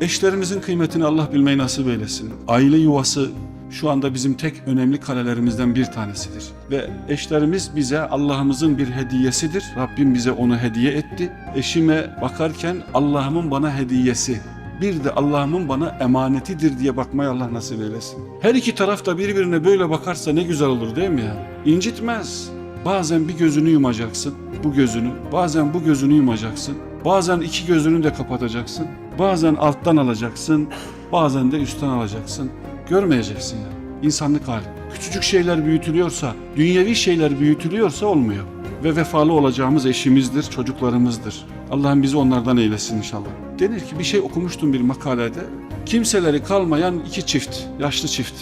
Eşlerimizin kıymetini Allah bilmeyi nasip eylesin. Aile yuvası şu anda bizim tek önemli kalelerimizden bir tanesidir. Ve eşlerimiz bize Allah'ımızın bir hediyesidir. Rabbim bize onu hediye etti. Eşime bakarken Allah'ımın bana hediyesi. Bir de Allah'ımın bana emanetidir diye bakmayı Allah nasip eylesin. Her iki taraf da birbirine böyle bakarsa ne güzel olur değil mi ya? İncitmez. Bazen bir gözünü yumacaksın, bu gözünü. Bazen bu gözünü yumacaksın. Bazen iki gözünü de kapatacaksın. Bazen alttan alacaksın. Bazen de üstten alacaksın. Görmeyeceksin ya. İnsanlık hali. Küçücük şeyler büyütülüyorsa, dünyevi şeyler büyütülüyorsa olmuyor. Ve vefalı olacağımız eşimizdir, çocuklarımızdır. Allah'ım bizi onlardan eylesin inşallah. Denir ki bir şey okumuştum bir makalede. Kimseleri kalmayan iki çift, yaşlı çift.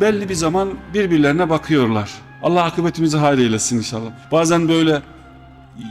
Belli bir zaman birbirlerine bakıyorlar. Allah akıbetimizi hayır eylesin inşallah. Bazen böyle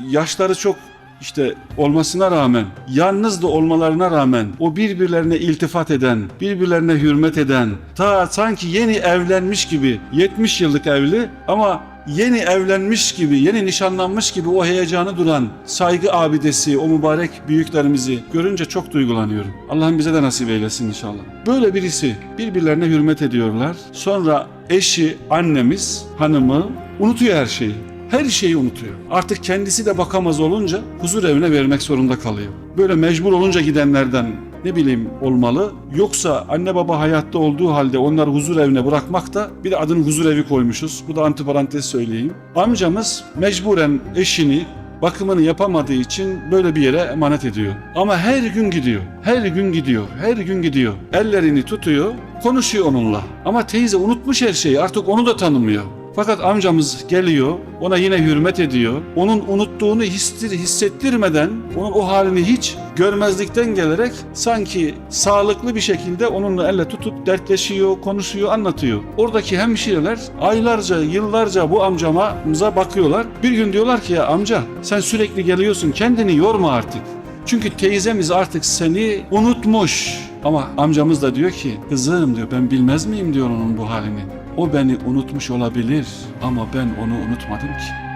yaşları çok işte olmasına rağmen, yalnız da olmalarına rağmen o birbirlerine iltifat eden, birbirlerine hürmet eden, ta sanki yeni evlenmiş gibi, 70 yıllık evli ama yeni evlenmiş gibi, yeni nişanlanmış gibi o heyecanı duran saygı abidesi, o mübarek büyüklerimizi görünce çok duygulanıyorum. Allah'ım bize de nasip eylesin inşallah. Böyle birisi birbirlerine hürmet ediyorlar. Sonra eşi, annemiz, hanımı unutuyor her şeyi. Her şeyi unutuyor. Artık kendisi de bakamaz olunca huzur evine vermek zorunda kalıyor. Böyle mecbur olunca gidenlerden ne bileyim olmalı. Yoksa anne baba hayatta olduğu halde onları huzur evine bırakmak da bir de adını huzur evi koymuşuz. Bu da antiparantez söyleyeyim. Amcamız mecburen eşini bakımını yapamadığı için böyle bir yere emanet ediyor. Ama her gün gidiyor. Her gün gidiyor. Her gün gidiyor. Ellerini tutuyor, konuşuyor onunla. Ama teyze unutmuş her şeyi. Artık onu da tanımıyor. Fakat amcamız geliyor, ona yine hürmet ediyor. Onun unuttuğunu histir, hissettirmeden, onun o halini hiç görmezlikten gelerek sanki sağlıklı bir şekilde onunla elle tutup dertleşiyor, konuşuyor, anlatıyor. Oradaki hemşireler aylarca, yıllarca bu amcamıza bakıyorlar. Bir gün diyorlar ki ya amca sen sürekli geliyorsun kendini yorma artık. Çünkü teyzemiz artık seni unutmuş. Ama amcamız da diyor ki kızım diyor ben bilmez miyim diyor onun bu halini. O beni unutmuş olabilir ama ben onu unutmadım ki.